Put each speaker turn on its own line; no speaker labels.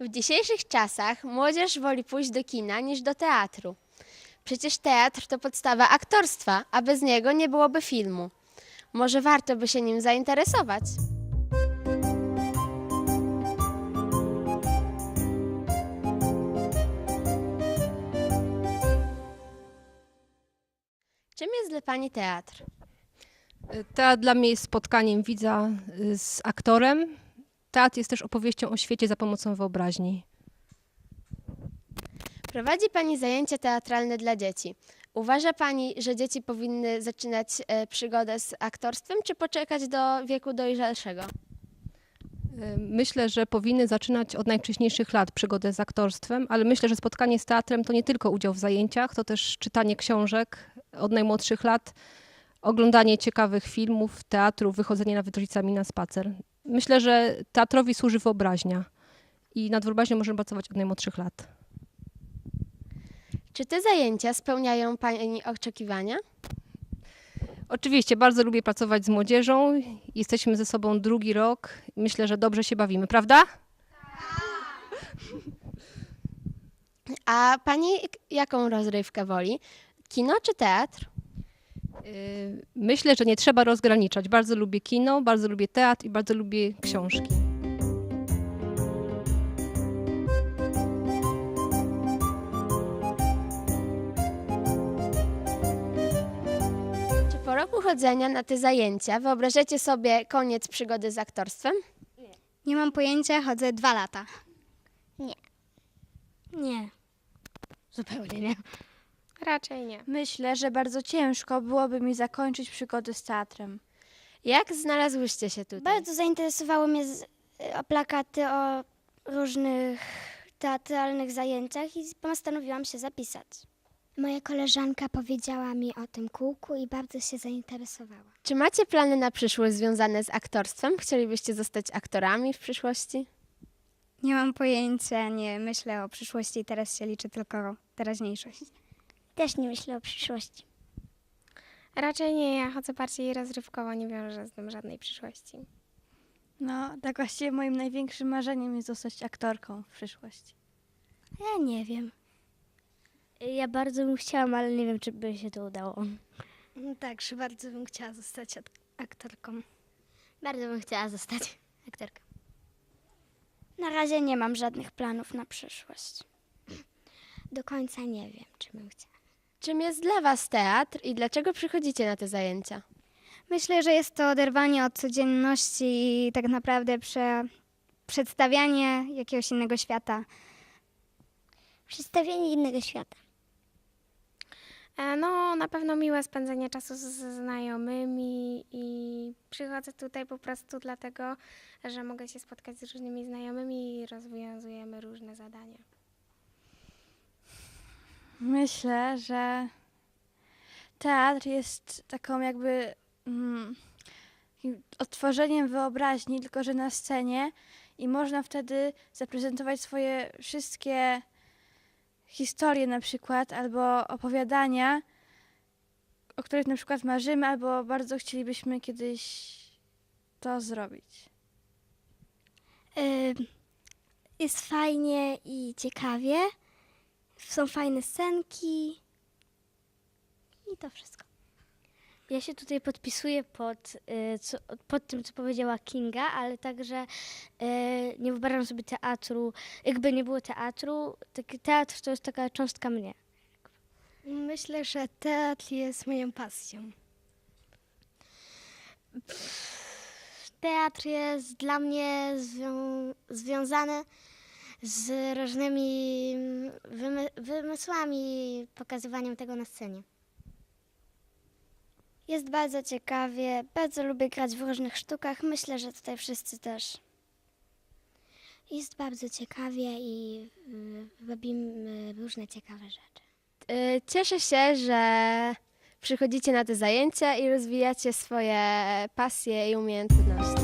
W dzisiejszych czasach młodzież woli pójść do kina niż do teatru. Przecież teatr to podstawa aktorstwa, a bez niego nie byłoby filmu. Może warto by się nim zainteresować? Czym jest dla Pani teatr?
Teatr dla mnie jest spotkaniem widza z aktorem. Teatr jest też opowieścią o świecie za pomocą wyobraźni.
Prowadzi Pani zajęcia teatralne dla dzieci. Uważa Pani, że dzieci powinny zaczynać e, przygodę z aktorstwem, czy poczekać do wieku dojrzalszego?
Y, Myślę, że powinny zaczynać od najwcześniejszych lat przygodę z aktorstwem, ale myślę, że spotkanie z teatrem to nie tylko udział w zajęciach, to też czytanie książek od najmłodszych lat, oglądanie ciekawych filmów, teatru, wychodzenie nawet rodzicami na spacer. Myślę, że teatrowi służy wyobraźnia i nad wyobraźnią możemy pracować od najmłodszych lat.
Czy te zajęcia spełniają Pani oczekiwania?
Oczywiście, bardzo lubię pracować z młodzieżą. Jesteśmy ze sobą drugi rok. Myślę, że dobrze się bawimy, prawda?
A Pani jaką rozrywkę woli? Kino czy teatr?
Yy, Myślę, że nie trzeba rozgraniczać. Bardzo lubię kino, bardzo lubię teatr i bardzo lubię książki.
Czy po roku chodzenia na te zajęcia wyobrażacie sobie koniec przygody z aktorstwem?
Nie mam pojęcia, chodzę dwa lata.
Nie.
Zupełnie nie.
Raczej nie.
Myślę, że bardzo ciężko byłoby mi zakończyć przygodę z teatrem.
Jak znalazłyście się tutaj?
Bardzo zainteresowały mnie z, o plakaty o różnych teatralnych zajęciach i postanowiłam się zapisać. Moja koleżanka powiedziała mi o tym kółku i bardzo się zainteresowała.
Czy macie plany na przyszłość związane z aktorstwem? Chcielibyście zostać aktorami w przyszłości?
Nie mam pojęcia, nie myślę o przyszłości, teraz się liczy tylko teraźniejszość.
Też nie myślę o przyszłości.
Raczej nie, ja chodzę bardziej rozrywkowo, nie wiążę z tym żadnej przyszłości.
No, tak właściwie moim największym marzeniem jest zostać aktorką w przyszłości.
Ja nie wiem. Ja bardzo bym chciała, ale nie wiem, czy by się to udało.
No tak, że bardzo bym chciała zostać ak- aktorką.
Bardzo bym chciała zostać aktorką. Na razie nie mam żadnych planów na przyszłość. Do końca nie wiem, czy bym chciała.
Czym jest dla Was teatr i dlaczego przychodzicie na te zajęcia?
Myślę, że jest to oderwanie od codzienności i tak naprawdę prze, przedstawianie jakiegoś innego świata.
Przedstawienie innego świata.
E, No, na pewno miłe spędzenie czasu z- ze znajomymi i przychodzę tutaj po prostu dlatego, że mogę się spotkać z różnymi znajomymi i rozwiązujemy różne zadania.
Myślę, że teatr jest taką jakby mm, odtworzeniem wyobraźni, tylko że na scenie i można wtedy zaprezentować swoje wszystkie historie na przykład albo opowiadania, o których na przykład marzymy albo bardzo chcielibyśmy kiedyś to zrobić.
Jest fajnie i ciekawie. Są fajne scenki. I to wszystko. Ja się tutaj podpisuję pod, y, co, pod tym, co powiedziała Kinga, ale także y, nie wyobrażam sobie teatru. Jakby nie było teatru, taki teatr to jest taka cząstka mnie.
Myślę, że teatr jest moją pasją.
Teatr jest dla mnie zwią- związany z różnymi wymy- wymysłami, pokazywaniem tego na scenie. Jest bardzo ciekawie, bardzo lubię grać w różnych sztukach. Myślę, że tutaj wszyscy też. Jest bardzo ciekawie i y, robimy różne ciekawe rzeczy.
Y, Cieszę się, że przychodzicie na te zajęcia i rozwijacie swoje pasje i umiejętności.